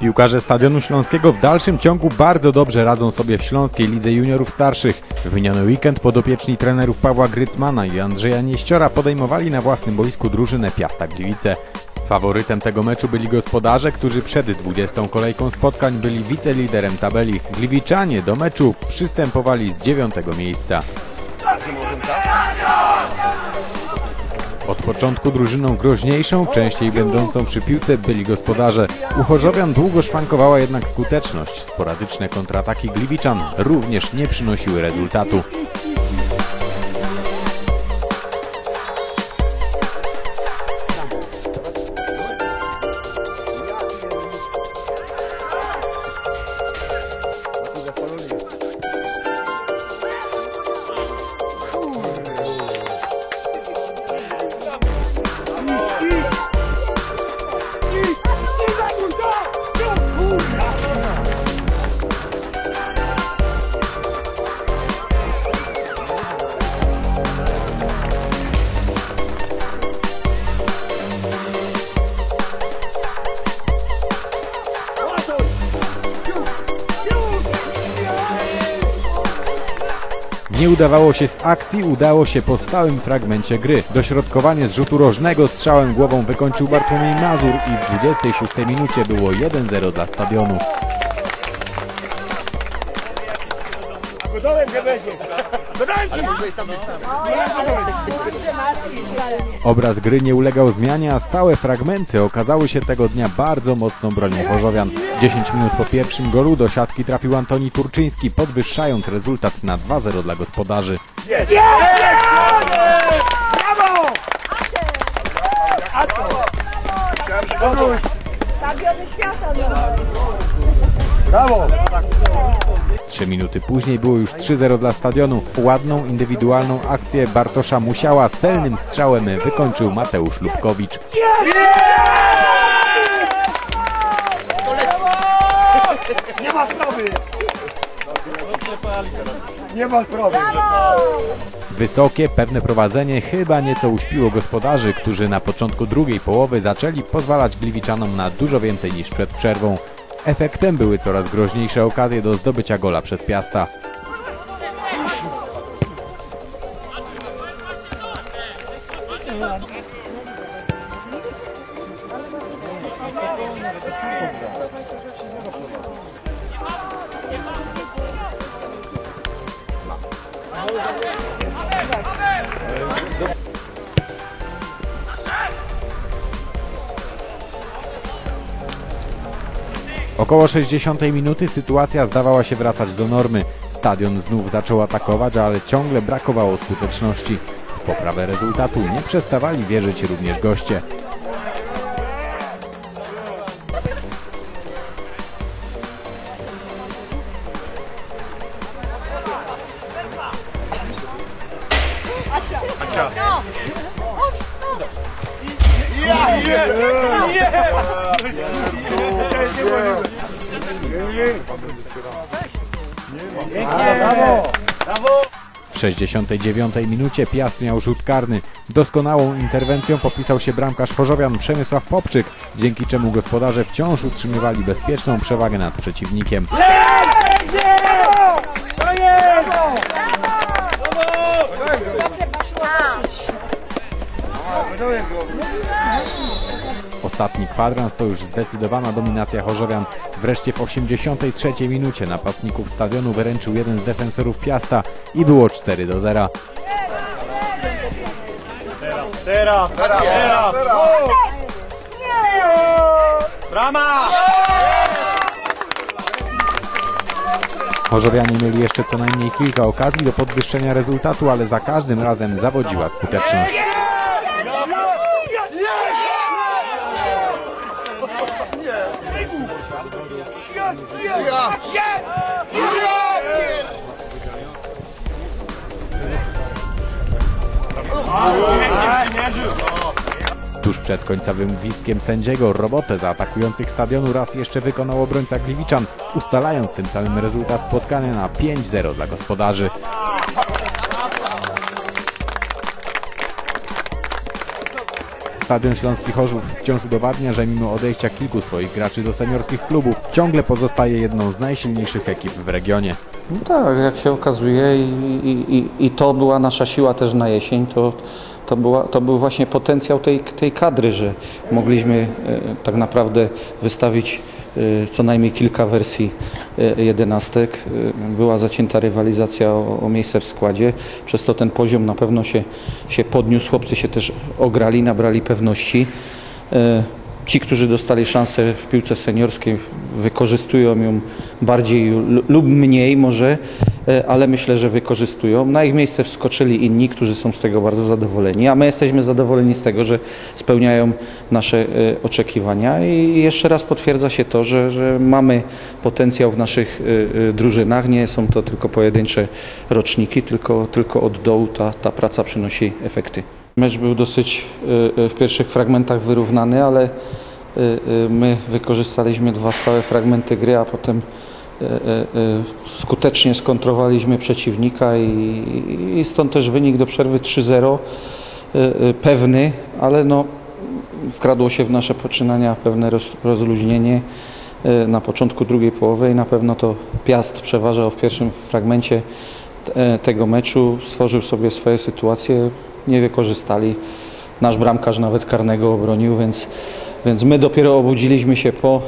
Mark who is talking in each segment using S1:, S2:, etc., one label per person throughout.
S1: Piłkarze Stadionu Śląskiego w dalszym ciągu bardzo dobrze radzą sobie w Śląskiej Lidze Juniorów Starszych. W miniony weekend podopieczni trenerów Pawła Grycmana i Andrzeja Nieściora podejmowali na własnym boisku drużynę Piasta Gliwice. Faworytem tego meczu byli gospodarze, którzy przed 20. kolejką spotkań byli wiceliderem tabeli. Gliwiczanie do meczu przystępowali z dziewiątego miejsca. Od początku drużyną groźniejszą, częściej będącą przy piłce byli gospodarze. U Chorzowian długo szwankowała jednak skuteczność. Sporadyczne kontrataki Gliwiczan również nie przynosiły rezultatu. Nie udawało się z akcji, udało się po stałym fragmencie gry. Dośrodkowanie z rzutu rożnego strzałem głową wykończył Bartłomiej Mazur i w 26 minucie było 1-0 dla stadionu. Obraz gry nie ulegał zmianie, a stałe fragmenty okazały się tego dnia bardzo mocną bronią Chorzowian. 10 minut po pierwszym golu do siatki trafił Antoni Turczyński, podwyższając rezultat na 2-0 dla gospodarzy.
S2: Stadiony świata
S1: Trzy minuty później było już 3-0 dla stadionu. Ładną, indywidualną akcję Bartosza Musiała celnym strzałem wykończył Mateusz Lubkowicz.
S3: Nie ma sprawy! Nie ma sprawy!
S1: Wysokie, pewne prowadzenie chyba nieco uśpiło gospodarzy, którzy na początku drugiej połowy zaczęli pozwalać Gliwiczanom na dużo więcej niż przed przerwą. Efektem były coraz groźniejsze okazje do zdobycia gola przez Piasta. Około 60 minuty sytuacja zdawała się wracać do normy. Stadion znów zaczął atakować, ale ciągle brakowało skuteczności. W poprawę rezultatu nie przestawali wierzyć również goście. W 69 minucie Piast miał rzut karny. Doskonałą interwencją popisał się bramkarz Chorzowian Przemysław Popczyk, dzięki czemu gospodarze wciąż utrzymywali bezpieczną przewagę nad przeciwnikiem. Ostatni kwadrans to już zdecydowana dominacja Chorzowian. Wreszcie w 83 minucie napastników stadionu wyręczył jeden z defensorów Piasta i było 4 do 0.
S3: Teraz, teraz, teraz! Brama!
S1: Chorzowianie mieli jeszcze co najmniej kilka okazji do podwyższenia rezultatu, ale za każdym razem zawodziła skuteczność. Tuż przed końcowym gwizdkiem sędziego robotę za atakujących stadionu raz jeszcze wykonał obrońca Gliwiczan, ustalając tym samym rezultat spotkania na 5-0 dla gospodarzy. Stadion Śląski Chorzów wciąż udowadnia, że mimo odejścia kilku swoich graczy do seniorskich klubów, ciągle pozostaje jedną z najsilniejszych ekip w regionie.
S2: No tak, jak się okazuje i, i, i- to była nasza siła też na jesień, to, to, była, to był właśnie potencjał tej, tej kadry, że mogliśmy e, tak naprawdę wystawić e, co najmniej kilka wersji jedenastek. E, Była zacięta rywalizacja o, o miejsce w składzie, przez to ten poziom na pewno się, się podniósł, chłopcy się też ograli, nabrali pewności. E, Ci, którzy dostali szansę w piłce seniorskiej, wykorzystują ją bardziej lu- lub mniej może, ale myślę, że wykorzystują. Na ich miejsce wskoczyli inni, którzy są z tego bardzo zadowoleni, a my jesteśmy zadowoleni z tego, że spełniają nasze e, oczekiwania i jeszcze raz potwierdza się to, że, że mamy potencjał w naszych e, e, drużynach. Nie są to tylko pojedyncze roczniki, tylko, tylko od dołu ta, ta praca przynosi efekty. Mecz był dosyć e, e, w pierwszych fragmentach wyrównany, ale e, e, my wykorzystaliśmy dwa stałe fragmenty gry, a potem e, e, e, skutecznie skontrowaliśmy przeciwnika i, i stąd też wynik do przerwy 3-0 e, e, pewny, ale no wkradło się w nasze poczynania pewne roz, rozluźnienie e, na początku drugiej połowy i na pewno to Piast przeważał w pierwszym fragmencie e, tego meczu, stworzył sobie swoje sytuacje, nie wykorzystali. Nasz bramkarz nawet karnego obronił, więc, więc my dopiero obudziliśmy się po,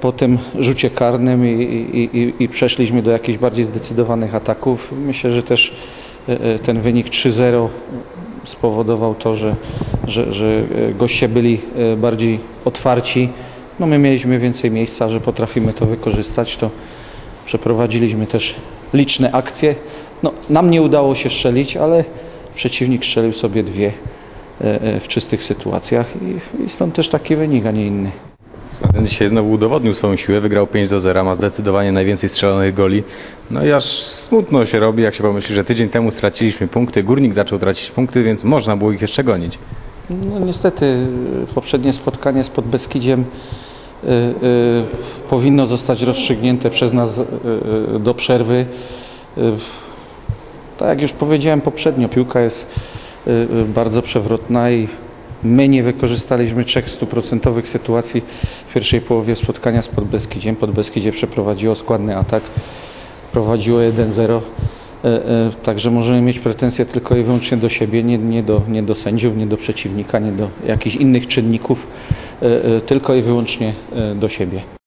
S2: po tym rzucie karnym i, i, i, przeszliśmy do jakichś bardziej zdecydowanych ataków. Myślę, że też e, e, ten wynik 3-0 spowodował to, że, że, że e, goście byli bardziej otwarci. No my mieliśmy więcej miejsca, że potrafimy to wykorzystać, to przeprowadziliśmy też liczne akcje. No, nam nie udało się strzelić, ale przeciwnik strzelił sobie dwie w czystych sytuacjach i stąd też taki wynik, a nie inny.
S1: Ten dzisiaj znowu udowodnił swoją siłę, wygrał 5 do 0, ma zdecydowanie najwięcej strzelonych goli. No i aż smutno się robi, jak się pomyśli, że tydzień temu straciliśmy punkty, Górnik zaczął tracić punkty, więc można było ich jeszcze gonić.
S2: No niestety poprzednie spotkanie z Podbeskidziem y, y, powinno zostać rozstrzygnięte przez nas y, y, do przerwy. Y, tak jak już powiedziałem poprzednio, piłka jest y, bardzo przewrotna i my nie wykorzystaliśmy trzech stuprocentowych sytuacji w pierwszej połowie spotkania z Podbeskidziem. Podbeskidzie przeprowadziło składny atak, prowadziło 1-0. E, e, Także możemy mieć pretensje tylko i wyłącznie do siebie, nie, nie, do, nie do sędziów, nie do przeciwnika, nie do jakichś innych czynników, e, tylko i wyłącznie do siebie.